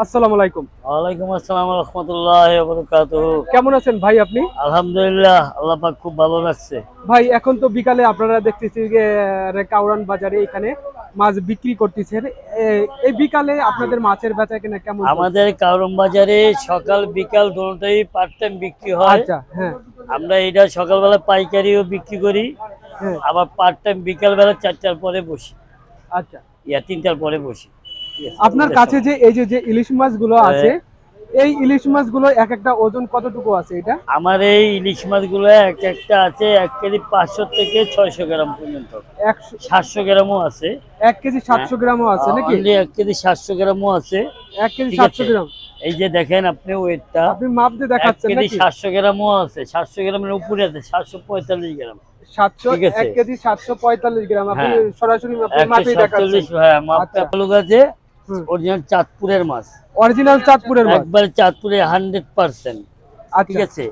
আসসালামু আলাইকুম। ওয়ালাইকুম আসসালাম রহমতুল্লাহ কেমন আছেন ভাই আপনি? আলহামদুলিল্লাহ আল্লাহ পাক খুব ভালো ভাই এখন তো বিকালে আপনারা দেখতেছি যে কাউরান বাজারে এখানে মাছ বিক্রি করতেছেন। এই বিকালে আপনাদের মাছের বেচা কেনা কেমন আমাদের কারম বাজারে সকাল বিকাল দুটোই পার্ট টাইম বিক্রি হয়। আচ্ছা হ্যাঁ। আমরা এটা সকালবেলা পাইকারিও বিক্রি করি। হ্যাঁ। আবার পার্ট টাইম বিকাল বেলা চারটার পরে বসি। আচ্ছা। ইয়া তিনটার পরে বসি? আপনার কাছে যে এই যে যে ইলিশ মাছগুলো হ্যাঁ। আছে এই ইলিশ মাছগুলো এক একটা ওজন কতটুকু আছে এটা? আমার এই ইলিশ মাছগুলো এক একটা আছে এক কেজি পাঁচশো থেকে ছয়শো গ্রাম পর্যন্ত। সাতশো গ্রামও আছে। এক কেজি সাতশো গ্রামও আছে নাকি? এক কেজি সাতশো গ্রামও আছে। এক কেজি সাতশো গ্রাম। এই যে দেখেন আপনি ওয়েটটা। আপনি মাপ দিয়ে দেখাচ্ছেন কেজি নাকি? সাতশো গ্রামও আছে। সাতশো গ্রামের উপরে আছে সাতশো পঁয়তাল্লিশ গ্রাম। সাতশো। এক কেজি সাতশো পঁয়তাল্লিশ গ্রাম। আপনি হ্যাঁ। সরাসরি একশো দেখাচ্ছেন। হ্যাঁ মাপটা আচ্ছা। হলো আছে। হুম। অরিজিনাল চাঁদপুরের মাছ। অরিজিনাল চাঁদপুরের মাছ? একবার চাঁদপুরে হান্ড্রেড পার্সেন্ট। ঠিক আচ্ছা আছে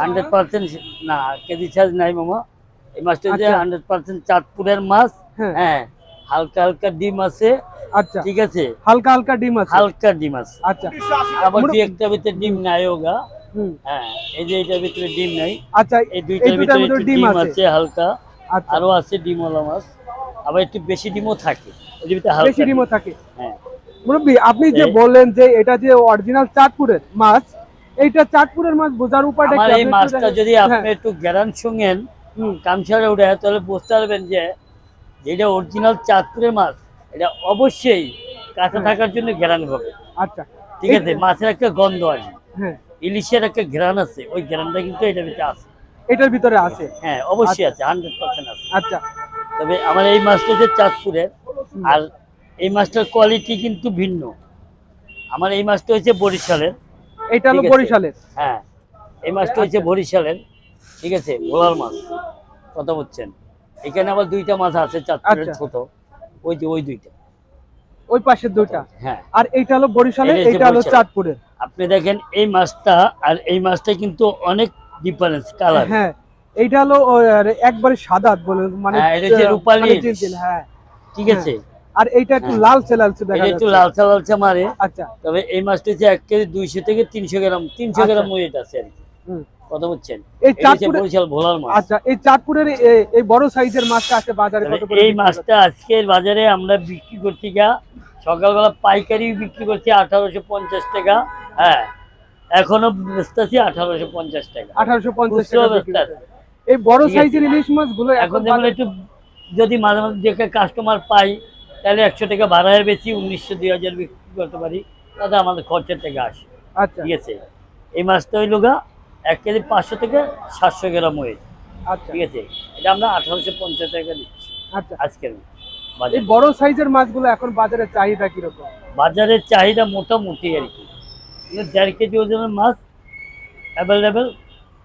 হান্ড্রেড পার্সেন্ট না কেজি সাইজ নাই মামা। এই মাছটা যে আচ্ছা। হান্ড্রেড পার্সেন্ট চাঁদপুরের মাছ হ্যাঁ। হ্যাঁ হালকা হালকা ডিম আছে। আচ্ছা। ঠিক আছে? হালকা হালকা ডিম আছে। হালকা ডিম আছে। আচ্ছা। আবার দুই একটা ভিতরে ডিম নাই ওগা। হ্যাঁ এই যে এটার ভিতরে ডিম নাই। আচ্ছা এই দুইটার ভিতরে ভিতরে ডিম। আছে হালকা। আচ্ছা। আরও আছে ডিমওয়ালা মাছ। আবার একটু বেশি ডিমও থাকে। বেশি ডিমও থাকে। হ্যাঁ। মুরব্বী আপনি যে বললেন যে এটা যে অরিজিনাল চাঁদপুরের মাছ এইটা চাঁদপুরের মাছ বোঝার উপায়টা কি? এই মাছটা যদি আপনি হ্যাঁ, একটু গ্যারান শুনেন কামছাড়ে উঠে তাহলে বুঝতে পারবেন যে যেটা অরিজিনাল চাঁদপুরের মাছ এটা অবশ্যই কাছে হ্যাঁ। থাকার জন্য ঘেরান হবে। আচ্ছা। ঠিক আছে মাছের একটা গন্ধ আছে হ্যাঁ। ইলিশের একটা ঘেরান আছে ওই ঘেরানটা কিন্তু এটার ভিতরে আছে। এটার ভিতরে আছে। হ্যাঁ অবশ্যই আছে হান্ড্রেড পার্সেন্ট আছে। আচ্ছা। তবে আমার এই মাছটা হচ্ছে চাঁদপুরের। আর এই মাছটার কোয়ালিটি কিন্তু ভিন্ন। আমার এই মাছটা হচ্ছে বরিশালের। এটা হলো। বরিশালের? হ্যাঁ। এই মাছটা হচ্ছে আচ্ছা। বরিশালের। ঠিক আছে? ভোলার মাছ। কথা বলছেন? এখানে আবার দুইটা মাছ আছে চাঁদপুরের আচ্ছা। ছোট। ওই যে ওই দুইটা। ওই পাশের দুইটা? হ্যাঁ। আর এইটা হলো বরিশালের এটা হলো চাঁদপুরের? আপনি দেখেন এই মাছটা আর এই মাছটা কিন্তু অনেক ডিফারেন্স কালার হ্যাঁ। এইটা হলো একবারে সাদা বলে মানে হ্যাঁ, মানে ইলিশ। জিলজিল, হ্যাঁ। ঠিক আছে। আর এইটা একটু হ্যাঁ। লালচে লালচে দেখা একটু লালচা লালচা মারে। আচ্ছা। তবে এই মাছটা হচ্ছে এক কেজি দুইশো থেকে তিনশো গ্রাম তিনশো আচ্ছা। গ্রাম ওয়েট আছে আর কি। কথা বলছেন এই এটা হচ্ছে চাঁদপুরের বরিশাল ভোলার মাছ। আচ্ছা এই চাঁদপুরের এই- এই বড় সাইজের মাছটা আছে বাজারে কত এই মাছটা আজকের বাজারে আমরা বিক্রি করছি গা সকালবেলা পাইকারি বিক্রি করছি আঠারোশো পঞ্চাশ টাকা। হ্যাঁ এখনও বেচতেছি আঠারোশো পঞ্চাশ টাকা। আঠারোশো পঞ্চাশ টাকা। এই বড় সাইজের ইলিশ মাছগুলো এখন এখন যেমন একটু যদি মাঝে মাঝে দেখে কাস্টমার পাই তাহলে একশো টাকা ভাড়ায় বেশি উনিশশো দুই হাজার বিক্রি করতে পারি। তাতে আমাদের খরচের টাকা আসে। আচ্ছা। ঠিক আছে? এই মাছটা হইল গা এক কেজি পাঁচশো থেকে সাতশো গ্রাম ওয়েট আচ্ছা। ঠিক আছে? এটা আমরা আঠারোশো পঞ্চাশ টাকা দিচ্ছি। আচ্ছা। আজকের এই বড় সাইজের মাছগুলো এখন বাজারে চাহিদা কীরকম? বাজারের চাহিদা মোটামুটি আর কি। কিন্তু দেড় কেজি ওজনের মাছ অ্যাভেলেবেল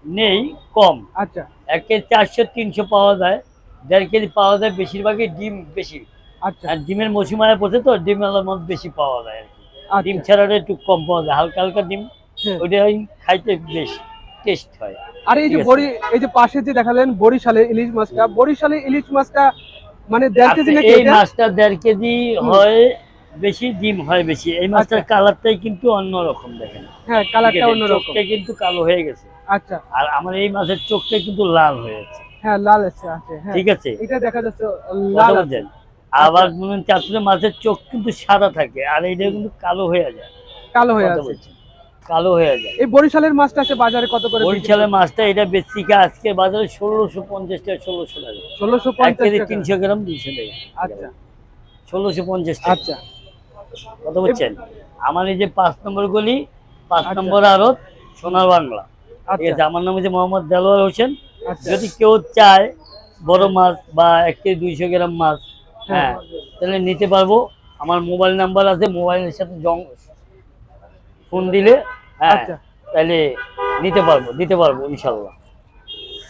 নেই কম। আচ্ছা। এক কেজি চারশো তিনশো পাওয়া যায়। দেড় কেজি পাওয়া যায় বেশিরভাগই ডিম বেশি। আচ্ছা। আর ডিমের মৌসুমায় পড়ছে তো ডিম মধ্যে বেশি পাওয়া যায় আর কি। ডিম আচ্ছা ছাড়াটা একটু কম পাওয়া যায়। হালকা হালকা ডিম হ্যাঁ। ওইটাই খাইতে বেশ টেস্ট হয়। আর এই যে বড়ি এই যে পাশে যে দেখালেন বরিশালের ইলিশ মাছটা বরিশালের ইলিশ মাছটা মানে দেড় কেজি নাকি এই মাছটা দেড় কেজি হয় বেশি ডিম হয় বেশি। এই মাছটার আচ্ছা। কালারটাই কিন্তু অন্যরকম দেখেন। হ্যাঁ কালারটা? অন্যরকম। কিন্তু কালো হয়ে গেছে। আচ্ছা। আর আমার এই মাছের চোখটা কিন্তু লাল হয়েছে হ্যাঁ লাল আছে হ্যাঁ। ঠিক আছে? এটা দেখা যাচ্ছে লাল আছে। আবার মনে চাতুরে মাছের চোখ কিন্তু সাদা থাকে আর এইটা কিন্তু কালো হয়ে যায়। কালো হয়ে আছে। কালো হয়ে যায়। এই বরিশালের মাছটা আছে বাজারে কত করে বরিশালের মাছটা এটা বেশিকা আজকে বাজারে ষোলোশো পঞ্চাশ টাকা ষোলোশো টাকা। ষোলোশো পঞ্চাশ তিনশো গ্রাম দুইশো টাকা। আচ্ছা। ষোলোশো পঞ্চাশ আচ্ছা। কথা বলছেন? আমার এই যে পাঁচ নম্বর গলি পাঁচ আচ্ছা। নম্বর আড়ত সোনার বাংলা। আমার নাম হচ্ছে মোহাম্মদ দেলোয়ার হোসেন। আচ্ছা। যদি কেউ চায় বড় মাছ বা এক কেজি দুইশো গ্রাম মাছ হ্যাঁ। তাহলে নিতে পারব। আমার মোবাইল নাম্বার আছে মোবাইলের সাথে জং ফোন দিলে হ্যাঁ আচ্ছা। তাহলে নিতে পারব দিতে পারব ইনশাল্লাহ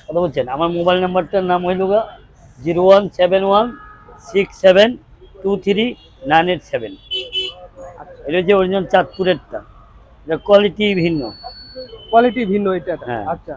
কথা বলছেন? আমার মোবাইল নাম্বারটার নাম হইল গা zero one seven one six seven two three nine eight seven. এটা হচ্ছে অরিজিনাল চাঁদপুরেরটা। এটা কোয়ালিটি ভিন্ন। কোয়ালিটি ভিন্ন এটা হ্যাঁ। আচ্ছা